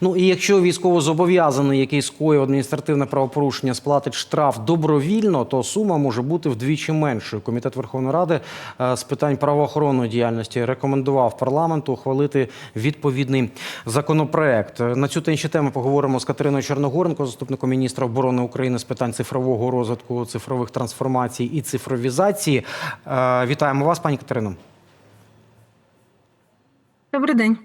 Ну і якщо військовозобов'язаний, який скоїв адміністративне правопорушення, сплатить штраф добровільно, то сума може бути вдвічі меншою. Комітет Верховної Ради е, з питань правоохоронної діяльності рекомендував парламенту ухвалити відповідний законопроект. На цю та інші теми поговоримо з Катериною Чорногоренко, заступником міністра оборони України з питань цифрового розвитку, цифрових трансформацій і цифровізації. Е, Вітаємо вас, пані Катерино. Добрий день.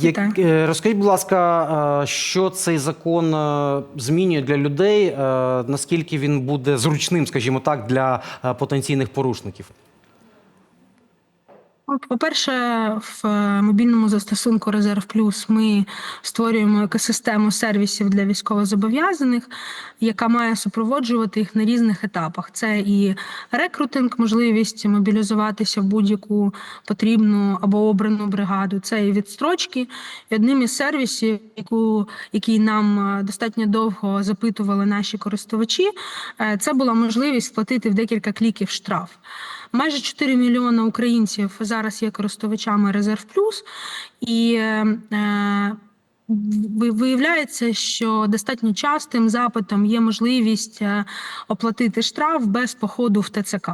Як, е, розкажіть, будь ласка, що цей закон е, змінює для людей? е, Наскільки він буде зручним, скажімо так, для потенційних порушників? По-перше, в е, мобільному застосунку Резерв Плюс ми створюємо екосистему сервісів для військовозобов'язаних, яка має супроводжувати їх на різних етапах. Це і рекрутинг, можливість мобілізуватися в будь-яку потрібну або обрану бригаду. Це і відстрочки. І одним із сервісів, яку, який нам е, достатньо довго запитували наші користувачі, е, це була можливість сплатити в декілька кліків штраф. Майже 4 мільйони українців зараз є користувачами Резерв Плюс, і е, виявляється, що достатньо частим запитом є можливість е, оплатити штраф без походу в ТЦК.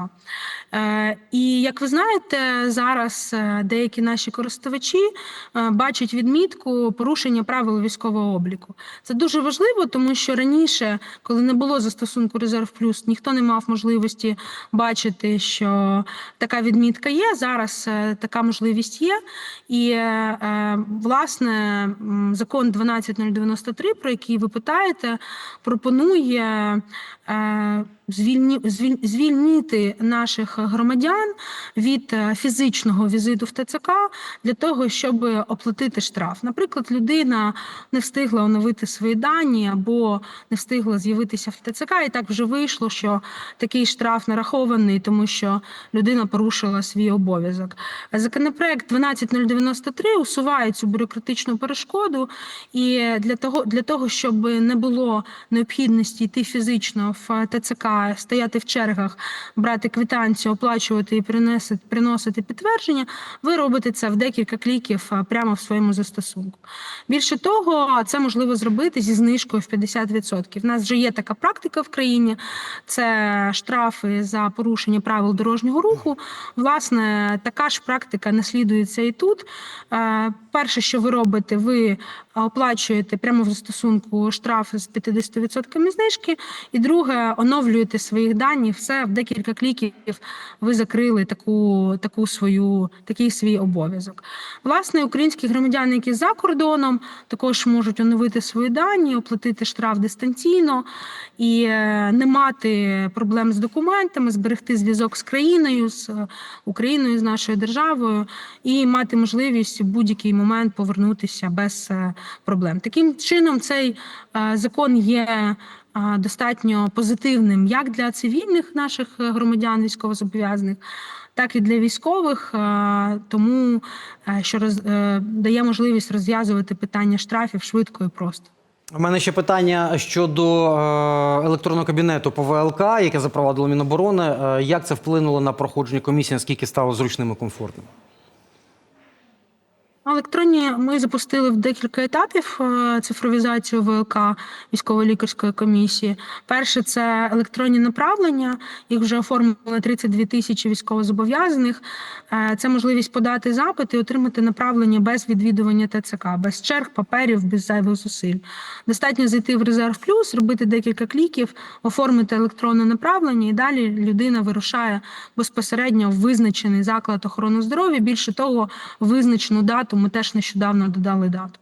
Е, І як ви знаєте, зараз е, деякі наші користувачі бачать відмітку порушення правил військового обліку. Це дуже важливо, тому що раніше, коли не було застосунку Резерв Плюс, ніхто не мав можливості бачити, що така відмітка є. Зараз така можливість є. І власне закон 12093, про який ви питаєте, пропонує. Звільні- звіль- звільнити наших громадян від е, фізичного візиту в ТЦК для того, щоб оплатити штраф. Наприклад, людина не встигла оновити свої дані або не встигла з'явитися в ТЦК, і так вже вийшло, що такий штраф нарахований, тому що людина порушила свій обов'язок. Законопроект 12093 усуває цю бюрократичну перешкоду, і для того, для того, щоб не було необхідності йти фізично в ТЦК, стояти в чергах, брати квитанцію, оплачувати і приносити, приносити підтвердження, ви робите це в декілька кліків прямо в своєму застосунку. Більше того, це можливо зробити зі знижкою в 50%. У нас вже є така практика в країні. Це штрафи за порушення правил дорожнього руху. Власне, така ж практика наслідується і тут. Перше, що ви робите, ви оплачуєте прямо в застосунку штраф з 50% знижки. І друге, оновлюєте свої дані. Все в декілька кліків ви закрили таку, таку свою, такий свій обов'язок. Власне, українські громадяни, які за кордоном, також можуть оновити свої дані, оплатити штраф дистанційно і е, не мати проблем з документами, зберегти зв'язок з країною, з е, Україною, з нашою державою, і мати можливість в будь-який момент повернутися без е, проблем. Таким чином, цей закон є достатньо позитивним як для цивільних наших е, громадян, військовозобов'язаних, так і для військових, тому е, що роз, е, дає можливість розв'язувати питання штрафів швидко і просто. У мене ще питання щодо електронного кабінету по ВЛК, яке запровадило Міноборони. Як це вплинуло на проходження комісії, наскільки стало зручним і комфортним? Електронні ми запустили в декілька етапів е, цифровізацію ВЛК військово-лікарської комісії. Перше це електронні направлення. Їх вже оформили 32 тисячі військовозобов'язаних. Е, Це можливість подати запит і отримати направлення без відвідування ТЦК, без черг, паперів, без зайвих зусиль. Достатньо зайти в резерв плюс, робити декілька кліків, оформити електронне направлення, і далі людина вирушає безпосередньо в визначений заклад охорони здоров'я. Більше того, визначену дату. Ми теж нещодавно додали дату.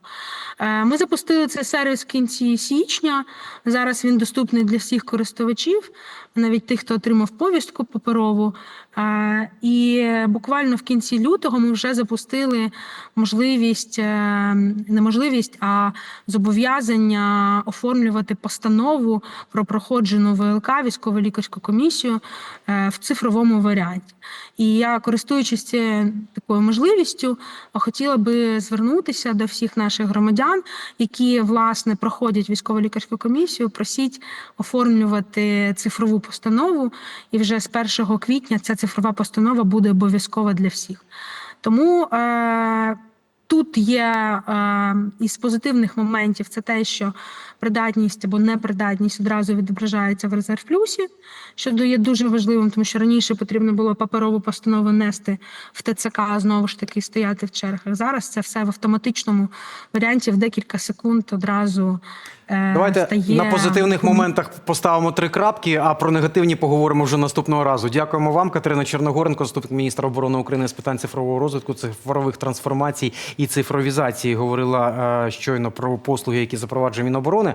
Е, Ми запустили цей сервіс в кінці січня. Зараз він доступний для всіх користувачів, навіть тих, хто отримав повістку паперову. Е, І буквально в кінці лютого ми вже запустили можливість, е, не можливість, а зобов'язання оформлювати постанову про проходжену ВЛК військово-лікарську комісію е, в цифровому варіанті. І я, користуючись цією такою можливістю, хотіла би звернутися до всіх наших громадян, які власне проходять військово-лікарську комісію, просіть оформлювати цифрову постанову. І вже з 1 квітня ця цифрова постанова буде обов'язкова для всіх. Тому е- Тут є е, із позитивних моментів це те, що придатність або непридатність одразу відображається в резерв плюсі, що є дуже важливим, тому що раніше потрібно було паперову постанову нести в ТЦК, а знову ж таки стояти в чергах. Зараз це все в автоматичному варіанті в декілька секунд одразу. е, Давайте стає на позитивних моментах поставимо три крапки, а про негативні поговоримо вже наступного разу. Дякуємо вам, Катерина Черногоренко, заступник міністра оборони України з питань цифрового розвитку, цифрових трансформацій і цифровізації. Говорила е, щойно про послуги, які запроваджує Міноборони.